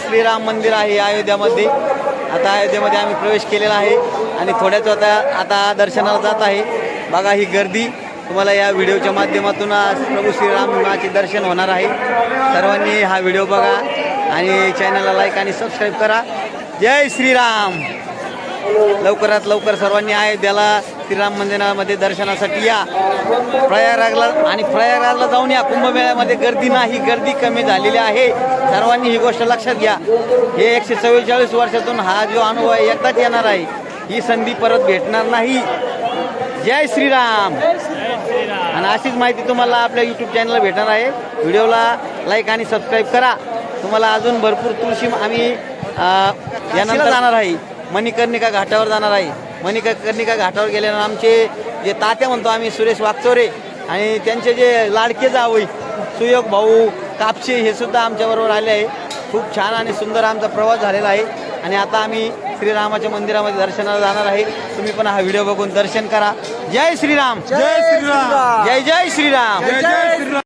श्रीराम मंदिर आहे अयोध्यामध्ये. आता अयोध्येमध्ये आम्ही प्रवेश केलेला आहे आणि थोड्याच आता आता दर्शनाला जात आहे. बघा ही गर्दी. तुम्हाला या व्हिडिओच्या माध्यमातून आज प्रभू श्रीरामाचे दर्शन होणार आहे. सर्वांनी हा व्हिडिओ बघा आणि चॅनलला लाईक आणि सबस्क्राईब करा. जय श्रीराम. लवकरात लवकर सर्वांनी अयोध्याला श्रीराम मंदिरामध्ये दर्शनासाठी या. प्रयागराजला आणि प्रयागराजला जाऊन या. कुंभमेळ्यामध्ये गर्दी नाही गर्दी कमी झालेली आहे. सर्वांनी ही गोष्ट लक्षात घ्या. हे एकशे चव्वेचाळीस वर्षातून हा जो अनुभव आहे एकदाच येणार आहे. ही संधी परत भेटणार नाही. जय श्रीराम. आणि अशीच माहिती तुम्हाला आपल्या यूट्यूब चॅनलला भेटणार आहे. व्हिडिओला लाईक आणि सबस्क्राईब करा. तुम्हाला अजून भरपूर तुळशी आम्ही यानंतर जाणार आहे. मणिकर्णिका घाटावर जाणार आहे. मणिकर्णिका घाटावर गेल्यानं आमचे जे तात्या म्हणतो आम्ही सुरेश वागचोरे आणि त्यांचे जे लाडके जावई सुयोग भाऊ कापशे हे सुद्धा आमच्याबरोबर आले आहे. खूप छान आणि सुंदर आमचा प्रवास झालेला आहे. आणि आता आम्ही श्रीरामाच्या मंदिरामध्ये दर्शनाला जाणार आहे. तुम्ही पण हा व्हिडिओ बघून दर्शन करा. जय श्रीराम! जय श्रीराम! जय जय श्रीराम! जय जय श्रीराम